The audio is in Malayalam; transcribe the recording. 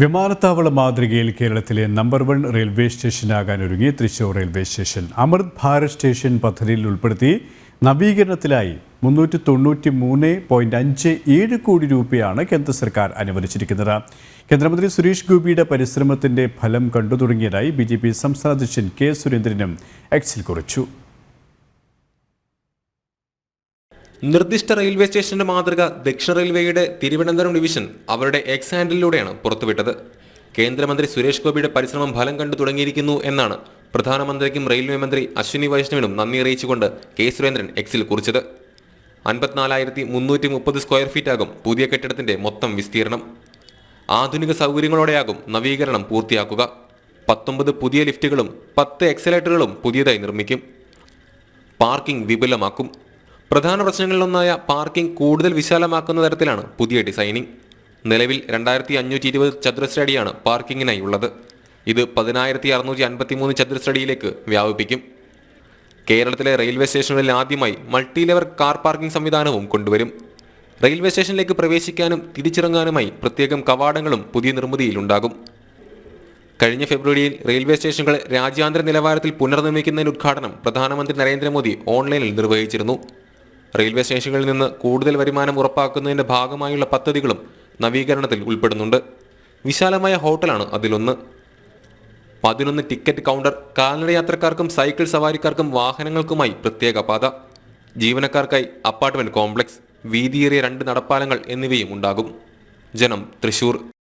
വിമാനത്താവള മാതൃകയിൽ കേരളത്തിലെ നമ്പർ വൺ റെയിൽവേ സ്റ്റേഷനാകാൻ ഒരുങ്ങി Thrissur railway station. Amrit Bharat station പദ്ധതിയിൽ ഉൾപ്പെടുത്തി നവീകരണത്തിലായി മുന്നൂറ്റി തൊണ്ണൂറ്റി മൂന്ന് പോയിന്റ് അഞ്ച് ഏഴ് കോടി രൂപയാണ് കേന്ദ്ര സർക്കാർ അനുവദിച്ചിരിക്കുന്നത്. കേന്ദ്രമന്ത്രി സുരേഷ് ഗോപിയുടെ പരിശ്രമത്തിന്റെ ഫലം കണ്ടു തുടങ്ങിയതായി ബി ജെ പി സംസ്ഥാന അധ്യക്ഷൻ കെ സുരേന്ദ്രനും എക്സിൽ കുറിച്ചു. നിർദ്ദിഷ്ട റെയിൽവേ സ്റ്റേഷന്റെ മാതൃക ദക്ഷിണ റെയിൽവേയുടെ തിരുവനന്തപുരം ഡിവിഷൻ അവരുടെ എക്സ് ഹാൻഡിലൂടെയാണ് പുറത്തുവിട്ടത്. കേന്ദ്രമന്ത്രി സുരേഷ് ഗോപിയുടെ പരിശ്രമം ഫലം കണ്ടു തുടങ്ങിയിരിക്കുന്നു എന്നാണ് പ്രധാനമന്ത്രിക്കും റെയിൽവേ മന്ത്രി അശ്വിനി വൈഷ്ണവിനും നന്ദി അറിയിച്ചുകൊണ്ട് കെ സുരേന്ദ്രൻ എക്സിൽ കുറിച്ചത്. അൻപത്തിനാലായിരത്തി മുന്നൂറ്റി മുപ്പത് സ്ക്വയർ ഫീറ്റാകും പുതിയ കെട്ടിടത്തിന്റെ മൊത്തം വിസ്തീർണം. ആധുനിക സൗകര്യങ്ങളോടെയാകും നവീകരണം പൂർത്തിയാക്കുക. പത്തൊമ്പത് പുതിയ ലിഫ്റ്റുകളും പത്ത് എക്സലേറ്ററുകളും പുതിയതായി നിർമ്മിക്കും. പാർക്കിംഗ് വിപുലമാക്കും. പ്രധാന പ്രശ്നങ്ങളിലൊന്നായ പാർക്കിംഗ് കൂടുതൽ വിശാലമാക്കുന്ന തരത്തിലാണ് പുതിയ ഡിസൈനിങ്. നിലവിൽ രണ്ടായിരത്തി അഞ്ഞൂറ്റി ഇരുപത് ചതുരശ്രടിയാണ് പാർക്കിങ്ങിനായി ഉള്ളത്. ഇത് പതിനായിരത്തി അറുന്നൂറ്റി അൻപത്തി മൂന്ന് ചതുരശ്രടിയിലേക്ക് വ്യാപിപ്പിക്കും. കേരളത്തിലെ റെയിൽവേ സ്റ്റേഷനുകളിൽ ആദ്യമായി മൾട്ടി ലെവൽ കാർ പാർക്കിംഗ് സംവിധാനവും കൊണ്ടുവരും. റെയിൽവേ സ്റ്റേഷനിലേക്ക് പ്രവേശിക്കാനും തിരിച്ചിറങ്ങാനുമായി പ്രത്യേകം കവാടങ്ങളും പുതിയ നിർമ്മിതിയിലുണ്ടാകും. കഴിഞ്ഞ ഫെബ്രുവരിയിൽ റെയിൽവേ സ്റ്റേഷനുകൾ രാജ്യാന്തര നിലവാരത്തിൽ പുനർനിർമ്മിക്കുന്നതിന് ഉദ്ഘാടനം പ്രധാനമന്ത്രി നരേന്ദ്രമോദി ഓൺലൈനിൽ നിർവഹിച്ചിരുന്നു. റെയിൽവേ സ്റ്റേഷനുകളിൽ നിന്ന് കൂടുതൽ വരുമാനം ഉറപ്പാക്കുന്നതിന്റെ ഭാഗമായുള്ള പദ്ധതികളും നവീകരണത്തിൽ ഉൾപ്പെടുന്നുണ്ട്. വിശാലമായ ഹോട്ടലാണ് അതിലൊന്ന്. പതിനൊന്ന് ടിക്കറ്റ് കൗണ്ടർ കാൽനട യാത്രക്കാർക്കും സൈക്കിൾ സവാരിക്കാർക്കും വാഹനങ്ങൾക്കുമായി പ്രത്യേക പാത. ജീവനക്കാർക്കായി അപ്പാർട്ട്മെന്റ് കോംപ്ലക്സ് വീതിയേറിയ രണ്ട് നടപ്പാലങ്ങൾ എന്നിവയും ഉണ്ടാകും. ജനം തൃശൂർ.